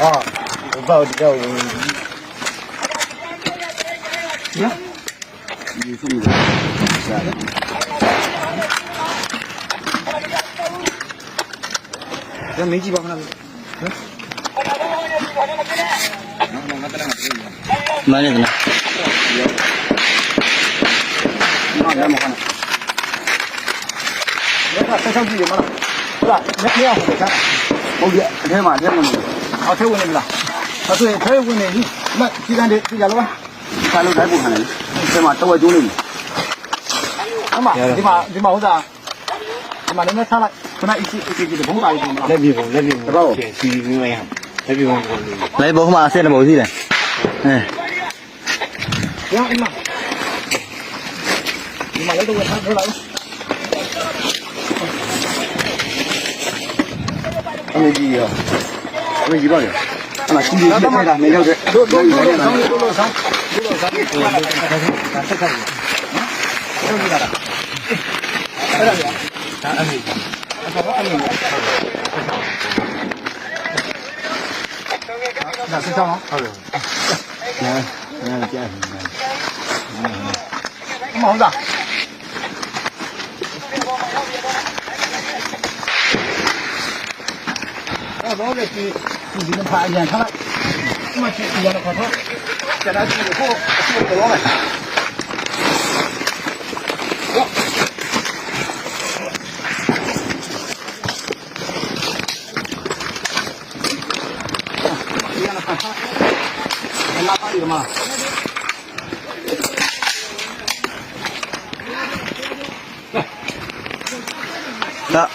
啊，我报叫我。呀，你这么这没几包那个。哪里的呢？那也没看。你看这上去有吗？是吧？你这样回看。后边这嘛这么的，啊，这问题了。啊，对，这问题你那既然这这家了吧？三楼再不看了，这嘛都会丢了。那么，你把你把我咋？你把那个上来，跟他一起一起的碰到一个嘛。那边风，那边风，天气怎么样？那边风，来包嘛，现在没事的。嗯，行，你嘛，你嘛来都给他出来了。他们几个，他们几个人，啊，今天这个没了解，多多多多上，多多上，多多上，多多上，再看一眼，啊，这是哪的？哎，哪里啊？他安慰，哪是上吗？好的，嗯嗯，这样，嗯，什么红子？要不我再去自己能看一眼，看看，这么去一样的快车，现在去以后去不了了。一样的快车，还拉哪里了嘛？那